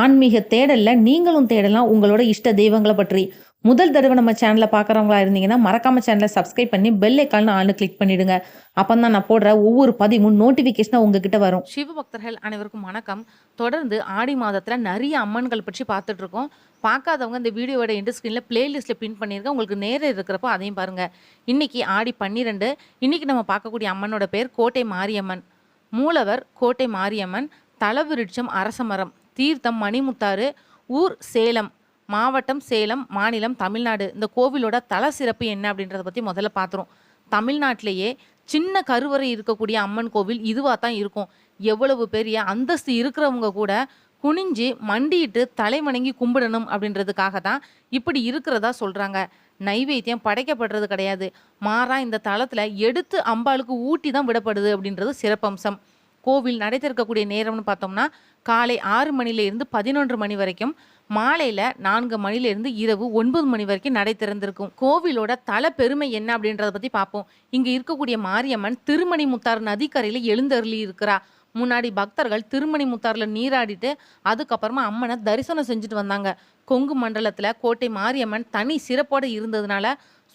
ஆன்மீக தேடல்ல நீங்களும் தேடலாம். உங்களோட இஷ்ட தெய்வங்களை பற்றி. முதல் தடவை நம்ம சேனலை பார்க்குறவங்களா இருந்தீங்கன்னா மறக்காம சேனலை சப்ஸ்கிரைப் பண்ணி பெல் ஐக்கால்னு ஆளு கிளிக் பண்ணிடுங்க. அப்போ தான் நான் போடுற ஒவ்வொரு பதிவும் நோட்டிஃபிகேஷனாக உங்ககிட்ட வரும். சிவபக்தர்கள் அனைவருக்கும் வணக்கம். தொடர்ந்து ஆடி மாதத்தில் நிறைய அம்மன்கள் பற்றி பார்த்துட்டு இருக்கோம். பார்க்காதவங்க இந்த வீடியோவோட எண்டு ஸ்க்ரீனில் பிளேலிஸ்ட்டில் பின் பண்ணியிருக்கேன் உங்களுக்கு நேரம் இருக்கிறப்போ அதையும் பாருங்கள் இன்னைக்கு ஆடி பன்னிரெண்டு. இன்றைக்கி நம்ம பார்க்கக்கூடிய அம்மனோட பேர் கோட்டை மாரியம்மன். மூலவர் கோட்டை மாரியம்மன். தலவிருட்சம் அரசமரம். தீர்த்தம் மணிமுத்தாறு ஊர் சேலம் மாவட்டம் சேலம் மாநிலம் தமிழ்நாடு. இந்த கோவிலோட தல சிறப்பு என்ன அப்படின்றத பற்றி முதல்ல பார்த்துரும் தமிழ்நாட்டிலேயே சின்ன கருவறை இருக்கக்கூடிய அம்மன் கோவில் இதுவாக தான் இருக்கும். எவ்வளவு பெரிய அந்தஸ்து இருக்கிறவங்க கூட குனிஞ்சு மண்டியிட்டு தலைவணங்கி கும்பிடணும் அப்படின்றதுக்காக தான் இப்படி இருக்கிறதா சொல்கிறாங்க நைவேத்தியம் படைக்கப்படுறது கிடையாது. மாறா இந்த தளத்தில் எடுத்து அம்பாளுக்கு ஊட்டி தான் விடப்படுது அப்படின்றது சிறப்பம்சம். கோவில் நடைத்திருக்கக்கூடிய நேரம்னு பார்த்தோம்னா காலை ஆறு மணிலேருந்து பதினொன்று மணி வரைக்கும் மாலையில் நான்கு மணிலேருந்து இரவு ஒன்பது மணி வரைக்கும் நடை திறந்திருக்கும். கோவிலோட தல பெருமை என்ன அப்படின்றத பற்றி பார்ப்போம். இங்கே இருக்கக்கூடிய மாரியம்மன் திருமணி முத்தார் நதிக்கரையில் எழுந்தருளி இருக்கிறா. முன்னாடி பக்தர்கள் திருமணி முத்தாரில் நீராடிட்டு அதுக்கப்புறமா அம்மனை தரிசனம் செஞ்சுட்டு வந்தாங்க. கொங்கு மண்டலத்தில் கோட்டை மாரியம்மன் தனி சிறப்போடு இருந்ததுனால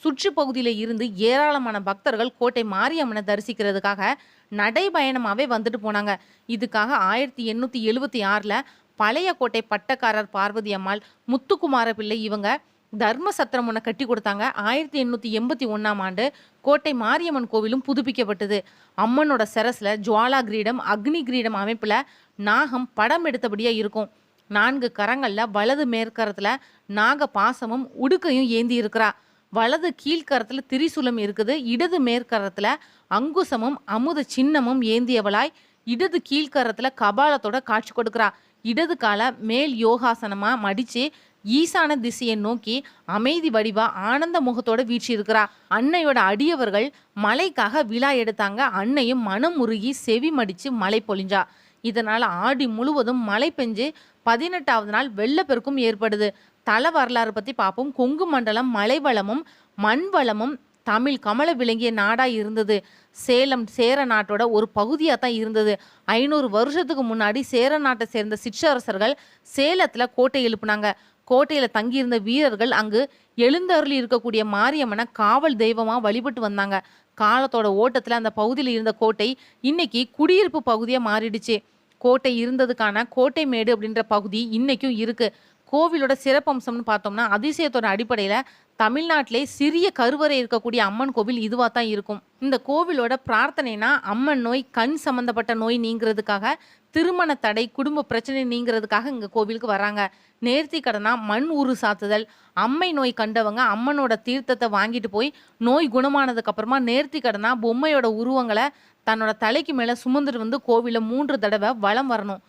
சுற்றுப்பகுதியில் இருந்து ஏராளமான பக்தர்கள் கோட்டை மாரியம்மனை தரிசிக்கிறதுக்காக நடைபயணமாகவே வந்துட்டு போனாங்க. இதுக்காக ஆயிரத்தி எண்ணூற்றி எழுபத்தி ஆறில் பழைய கோட்டை பட்டக்காரர் பார்வதி அம்மாள் முத்துக்குமார பிள்ளை இவங்க தர்ம சத்திரம் ஒன்று கட்டி கொடுத்தாங்க. ஆயிரத்தி எண்ணூற்றி எண்பத்தி ஒன்றாம் ஆண்டு கோட்டை மாரியம்மன் கோவிலும் புதுப்பிக்கப்பட்டது. அம்மனோட சரஸில் ஜுவாலா கிரீடம் அக்னி கிரீடம் அமைப்பில் நாகம் படம் எடுத்தபடியாக இருக்கும். நான்கு கரங்களில் வலது மேற்கரத்தில் நாக பாசமும் உடுக்கையும் ஏந்தி இருக்கிறா. வலது கீழ்கரத்தில் திரிசூலம் இருக்குது. இடது மேற்கரத்தில் அங்குசமும் அமுத சின்னமும் ஏந்தியவளாய் இடது கீழ்கரத்தில் கபாலத்தோட காட்சி கொடுக்குறா. இடது கால மேல் யோகாசனமாக மடித்து ஈசான திசையை நோக்கி அமைதி வடிவா ஆனந்த முகத்தோட வீழ்ச்சி இருக்கிறா. அன்னையோட அடியவர்கள் மலைக்காக விழா எடுத்தாங்க. அன்னையும் மனம் உருகி செவி மடித்து மழை பொழிஞ்சா. இதனால் ஆடி முழுவதும் மழை பெஞ்சு பதினெட்டாவது நாள் வெள்ளப்பெருக்கும் ஏற்படுது. தல வரலாறு பற்றி பார்ப்போம் கொங்கு மண்டலம் மலை வளமும் மண் வளமும் தமிழ் கமல விளங்கிய நாடாக இருந்தது. சேலம் சேர நாட்டோட ஒரு பகுதியாக தான் இருந்தது. ஐநூறு வருஷத்துக்கு முன்னாடி சேர நாட்டை சேர்ந்த சிற்றரசர்கள் சேலத்தில் கோட்டை எழுப்புனாங்க. கோட்டையில் தங்கியிருந்த வீரர்கள் அங்கு எழுந்தருளி இருக்கக்கூடிய மாரியம்மனை காவல் தெய்வமாக வழிபட்டு வந்தாங்க. காலத்தோட ஓட்டத்தில் அந்த பகுதியில் இருந்த கோட்டை இன்னைக்கு குடியிருப்பு பகுதியாக மாறிடுச்சு. கோட்டை இருந்ததுக்கான கோட்டை மேடு அப்படின்ற பகுதி இன்னைக்கும் இருக்குது கோவிலோட சிறப்பம்சம்னு பார்த்தோம்னா அதிசயத்தோட அடிப்படையில் தமிழ்நாட்டிலே சிறிய கருவறை இருக்கக்கூடிய அம்மன் கோவில் இதுவாக தான் இருக்கும். இந்த கோவிலோட பிரார்த்தனைனா அம்மன் நோய் கண் சம்பந்தப்பட்ட நோய் நீங்கிறதுக்காக திருமண தடை குடும்ப பிரச்சனை நீங்கிறதுக்காக இங்கே கோவிலுக்கு வராங்க. நேர்த்தி கடனா மண் ஊறு சாத்துதல் அம்மை நோய் கண்டவங்க அம்மனோட தீர்த்தத்தை வாங்கிட்டு போய் நோய் குணமானதுக்கு அப்புறமா நேர்த்தி கடனா பொம்மையோட உருவங்களை தன்னோட தலைக்கு மேலே சுமந்துட்டு வந்து கோவிலில் மூன்று தடவை வலம் வரணும்.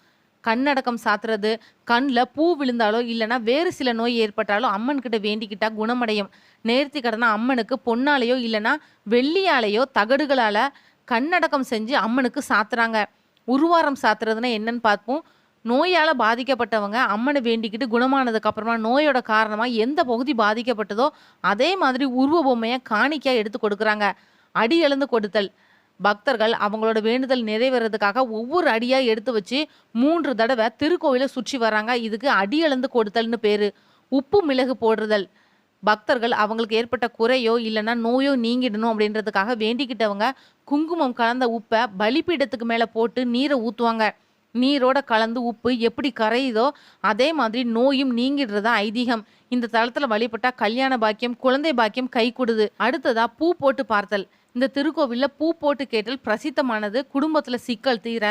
கண்ணடக்கம் சாத்துறது கண்ணில் பூ விழுந்தாலோ இல்லைனா வேறு சில நோய் ஏற்பட்டாலோ அம்மன்கிட்ட வேண்டிக்கிட்டா குணமடையும். நேர்த்தி கடனா அம்மனுக்கு பொன்னாலேயோ இல்லைன்னா வெள்ளியாலேயோ தகடுகளால் கண்ணடக்கம் செஞ்சு அம்மனுக்கு சாத்துறாங்க. உருவாரம் சாத்துறதுன்னா என்னன்னு பார்ப்போம். நோயால் பாதிக்கப்பட்டவங்க அம்மனை வேண்டிக்கிட்டு குணமானதுக்கு அப்புறமா நோயோட காரணமாக எந்த பகுதி பாதிக்கப்பட்டதோ அதே மாதிரி உருவ பொம்மையை காணிக்கையாக எடுத்து கொடுக்குறாங்க. அடி எழுந்து கொடுத்தல். பக்தர்கள் அவங்களோட வேண்டுதல் நிறைவேறதுக்காக ஒவ்வொரு அடியாக எடுத்து வச்சு மூன்று தடவை திருக்கோவிலை சுற்றி வராங்க. இதுக்கு அடி எழுந்து கொடுத்தல்னு பேர். உப்பு மிளகு போடுறதல். பக்தர்கள் அவங்களுக்கு ஏற்பட்ட குறையோ இல்லைன்னா நோயோ நீங்கிடணும் அப்படின்றதுக்காக வேண்டிக்கிட்டவங்க குங்குமம் கலந்த உப்பை பலிப்பீடத்துக்கு மேலே போட்டு நீரை ஊற்றுவாங்க. நீரோட கலந்து உப்பு எப்படி கரையுதோ அதே மாதிரி நோயும் நீங்கிடுறதா ஐதீகம். இந்த தளத்தில் வழிபட்டால் கல்யாண பாக்கியம் குழந்தை பாக்கியம் கை கொடுது. அடுத்ததாக பூ போட்டு பார்த்தல். இந்த திருக்கோவிலில் பூ போட்டு கேட்டல் பிரசித்தமானது. குடும்பத்தில் சிக்கல் தீர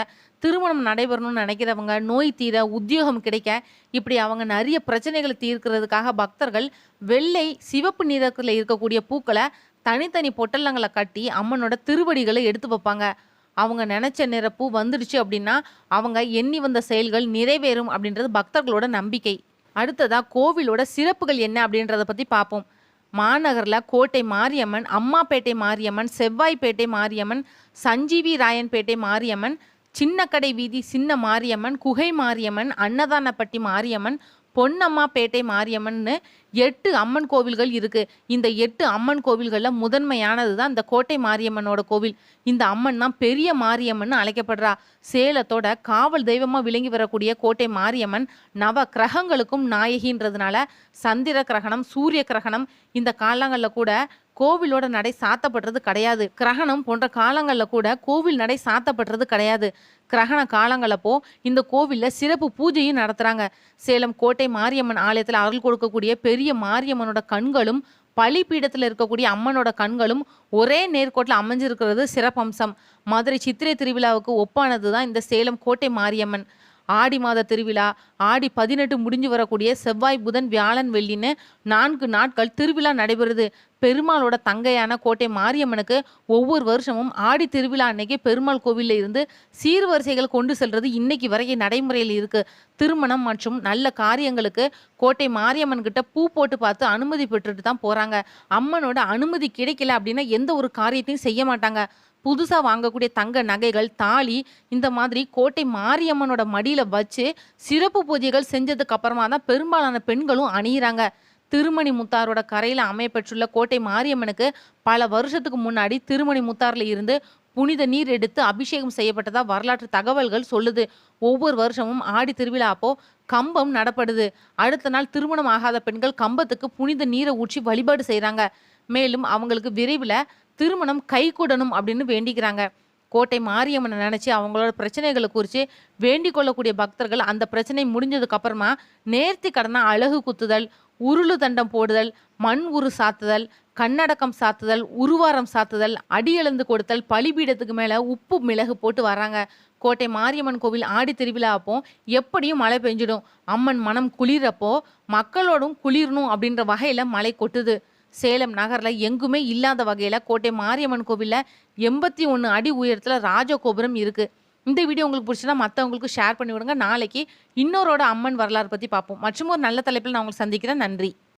திருமணம் நடைபெறணும்னு நினைக்கிறவங்க நோய் தீர உத்தியோகம் கிடைக்க இப்படி அவங்க நிறைய பிரச்சனைகளை தீர்க்கிறதுக்காக பக்தர்கள் வெள்ளை சிவப்பு நிறத்தில் இருக்கக்கூடிய பூக்களை தனித்தனி பொட்டலங்களை கட்டி அம்மனோட திருவடிகளை எடுத்து வைப்பாங்க. அவங்க நினைச்ச நிறப்பூ வந்துடுச்சு அப்படின்னா அவங்க எண்ணி வந்த செயல்கள் நிறைவேறும் அப்படின்றது பக்தர்களோட நம்பிக்கை. அடுத்ததாக கோவிலோட சிறப்புகள் என்ன அப்படின்றத பற்றி பார்ப்போம். மாநகரில் கோட்டை மாரியம்மன் அம்மாப்பேட்டை மாரியம்மன் செவ்வாய்ப்பேட்டை மாரியம்மன் சஞ்சீவி ராயன்பேட்டை மாரியம்மன் சின்னக்கடை வீதி சின்ன மாரியம்மன் குகை மாரியம்மன் அன்னதானப்பட்டி மாரியம்மன் பொன்னம்மாப்பேட்டை மாரியம்மன்னு எட்டு அம்மன் கோவில்கள் இருக்கு. இந்த எட்டு அம்மன் கோவில்களில் முதன்மையானது தான் இந்த கோட்டை மாரியம்மனோட கோவில். இந்த அம்மன் தான் பெரிய மாரியம்மன் அழைக்கப்படுறா. சேலத்தோட காவல் தெய்வமாக விளங்கி வரக்கூடிய கோட்டை மாரியம்மன் நவ கிரகங்களுக்கும் நாயகின்றதுனால சந்திர கிரகணம் சூரிய கிரகணம் இந்த காலங்களில் கூட கோவிலோட நடை சாத்தப்படுறது கிடையாது. கிரகணம் போன்ற காலங்களில் கூட கோவில் நடை சாத்தப்படுறது கிடையாது. கிரகண காலங்களப்போ இந்த கோவிலில் சிறப்பு பூஜையும் நடத்துகிறாங்க சேலம் கோட்டை மாரியம்மன் ஆலயத்தில் அருள் கொடுக்கக்கூடிய பெரிய மாரியம்மனோட கண்களும் பலிபீடத்தில் இருக்கக்கூடிய அம்மனோட கண்களும் ஒரே நேர்கோட்டில் அமைஞ்சிருக்கிறது சிறப்பம்சம். மதுரை சித்திரை திருவிழாவுக்கு ஒப்பானது தான் இந்த சேலம் கோட்டை மாரியம்மன். ஆடி மாத திருவிழா ஆடி பதினெட்டு முடிஞ்சு வரக்கூடிய செவ்வாய் புதன் வியாழன் வெள்ளின்னு நான்கு நாட்கள் திருவிழா நடைபெறுது. பெருமாளோட தங்கையான கோட்டை மாரியம்மனுக்கு ஒவ்வொரு வருஷமும் ஆடி திருவிழா அன்னைக்கு பெருமாள் கோவிலில் இருந்து சீர்வரிசைகள் கொண்டு செல்றது இன்னைக்கு வரைக்கும் நடைமுறையில் இருக்கு. திருமணம் மற்றும் நல்ல காரியங்களுக்கு கோட்டை மாரியம்மன் கிட்ட பூ போட்டு பார்த்து அனுமதி பெற்றுட்டு தான் போறாங்க. அம்மனோட அனுமதி கிடைக்கல அப்படின்னா எந்த ஒரு காரியத்தையும் செய்ய மாட்டாங்க. புதுசாக வாங்கக்கூடிய தங்க நகைகள் தாலி இந்த மாதிரி கோட்டை மாரியம்மனோட மடியில் வச்சு சிறப்பு பூஜைகள் செஞ்சதுக்கு அப்புறமா தான் பெரும்பாலான பெண்களும் அணியிறாங்க. திருமணி முத்தாரோட கரையில் அமையப்பெற்றுள்ள கோட்டை மாரியம்மனுக்கு பல வருஷத்துக்கு முன்னாடி திருமணி முத்தாரில் இருந்து புனித நீர் எடுத்து அபிஷேகம் செய்யப்பட்டதா வரலாற்று தகவல்கள் சொல்லுது. ஒவ்வொரு வருஷமும் ஆடி திருவிழா அப்போ கம்பம் நடப்படுது. அடுத்த நாள் திருமணம் ஆகாத பெண்கள் கம்பத்துக்கு புனித நீரை ஊற்றி வழிபாடு செய்கிறாங்க மேலும் அவங்களுக்கு விரைவில் திருமணம் கைகூடணும் அப்படின்னு வேண்டிக்கிறாங்க. கோட்டை மாரியம்மனை நினச்சி அவங்களோட பிரச்சனைகளை குறித்து வேண்டிக் கொள்ளக்கூடிய பக்தர்கள் அந்த பிரச்சனை முடிஞ்சதுக்கப்புறமா நேர்த்தி கடனா அழகு குத்துதல் உருளு தண்டம் போடுதல் மண் உரு சாத்துதல் கண்ணடக்கம் சாத்துதல் உருவாரம் சாத்துதல் அடியெழுந்து கொடுத்தல் பலிபீடத்துக்கு மேலே உப்பு மிளகு போட்டு வராங்க. கோட்டை மாரியம்மன் கோவில் ஆடி திருவிழா அப்போ எப்படியும் மழை பெஞ்சிடும். அம்மன் மனம் குளிரப்போ மக்களோடும் குளிரணும் அப்படின்ற வகையில் மழை கொட்டுது. சேலம் நகரில் எங்குமே இல்லாத வகையில் கோட்டை மாரியம்மன் கோவிலில் எண்பத்தி ஒன்று அடி உயரத்தில் ராஜகோபுரம் இருக்குது இந்த வீடியோ உங்களுக்கு பிடிச்சினா மற்றவங்களுக்கு ஷேர் பண்ணி விடுங்க நாளைக்கு இன்னொரோட அம்மன் வரலாறு பற்றி பார்ப்போம். மற்றும் ஒரு நல்ல தலைப்பில் நான் உங்களுக்கு சந்திக்கிறேன். நன்றி.